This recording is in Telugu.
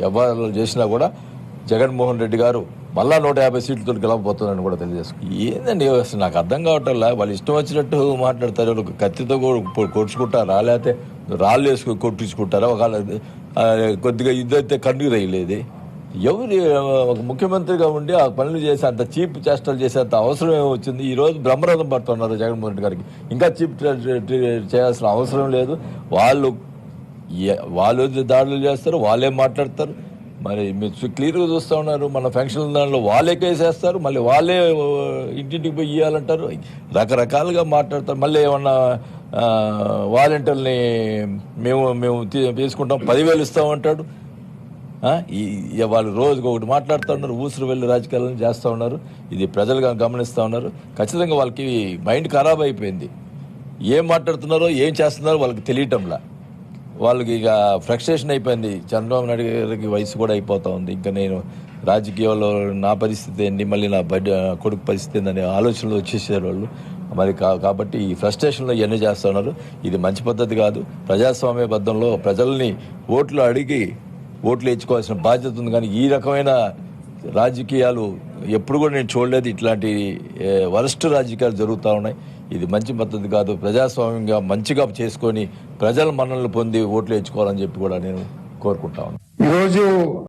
వ్యవహారాలు చేసినా కూడా జగన్మోహన్ రెడ్డి గారు మళ్ళా నూట యాభై సీట్లతో గెలవబోతున్నారని కూడా తెలియజేసుకు ఏందండి అసలు? నాకు అర్థం కావట్లే వాళ్ళు ఇష్టం వచ్చినట్టు మాట్లాడతారు. వాళ్ళు కత్తితో కూడా కొట్టుకుంటారా? లేకపోతే రాళ్ళు వేసుకుని కొట్టించుకుంటారా? ఒకవేళ కొద్దిగా ఇద్దరైతే కన్ను రేయలేదు ఎవరి ఒక ముఖ్యమంత్రిగా ఉండి ఆ పనులు చేసే అంత చీప్ చేష్టలు చేసేంత అవసరం ఏమొచ్చింది ఈ రోజు బ్రహ్మరథం పడుతున్నారు జగన్మోహన్ రెడ్డి గారికి. ఇంకా చీప్ చేయాల్సిన అవసరం లేదు. వాళ్ళు వాళ్ళు దాడులు చేస్తారు వాళ్ళే మాట్లాడతారు. మరి మీరు క్లియర్గా చూస్తూ ఉన్నారు. మన ఫంక్షన్ దానిలో వాళ్ళే కేసేస్తారు మళ్ళీ వాళ్ళే ఇంటింటికి పోయి ఇవ్వాలంటారు రకరకాలుగా మాట్లాడతారు. మళ్ళీ ఏమన్నా వాలంటీర్ని మేము మేము తీ- తీసుకుంటాం. పదివేలు ఇస్తామంటాడు ఆ, వాళ్ళు రోజుకి ఒకటి మాట్లాడుతూ ఉన్నారు. ఊసురు వెళ్ళి రాజకీయాలను చేస్తూ ఉన్నారు. ఇది ప్రజలు గమనిస్తూ ఉన్నారు. ఖచ్చితంగా వాళ్ళకి మైండ్ ఖరాబ్ అయిపోయింది. ఏం మాట్లాడుతున్నారో ఏం చేస్తున్నారో వాళ్ళకి తెలియటంలా. వాళ్ళకి ఇక ఫ్రస్ట్రేషన్ అయిపోయింది. చంద్రబాబు నాయుడు గారికి వయసు కూడా అయిపోతా ఉంది. ఇంకా నేను రాజకీయాల్లో నా పరిస్థితి ఏంటి? మళ్ళీ నా బడ్ కొడుకు పరిస్థితి ఏంటనే ఆలోచనలు వచ్చేసారు వాళ్ళు. మరి కా- కాబట్టి ఈ ఫ్రస్ట్రేషన్లో ఇవన్నీ చేస్తున్నారు ఇది మంచి పద్ధతి కాదు. ప్రజాస్వామ్య బద్దంలో ప్రజల్ని ఓట్లు అడిగి ఓట్లు ఇచ్చుకోవాల్సిన బాధ్యత ఉంది. కానీ ఈ రకమైన రాజకీయాలు ఎప్పుడు కూడా నేను చూడలేదు. ఇట్లాంటి వరస్ట్ రాజకీయాలు జరుగుతూ ఉన్నాయి. ఇది మంచి పద్ధతి కాదు. ప్రజాస్వామ్యంగా మంచిగా చేసుకొని ప్రజల మన్నలు పొంది ఓట్లు ఇచ్చుకోవాలని చెప్పి కూడా నేను కోరుకుంటా ఉన్నాను. ఈరోజు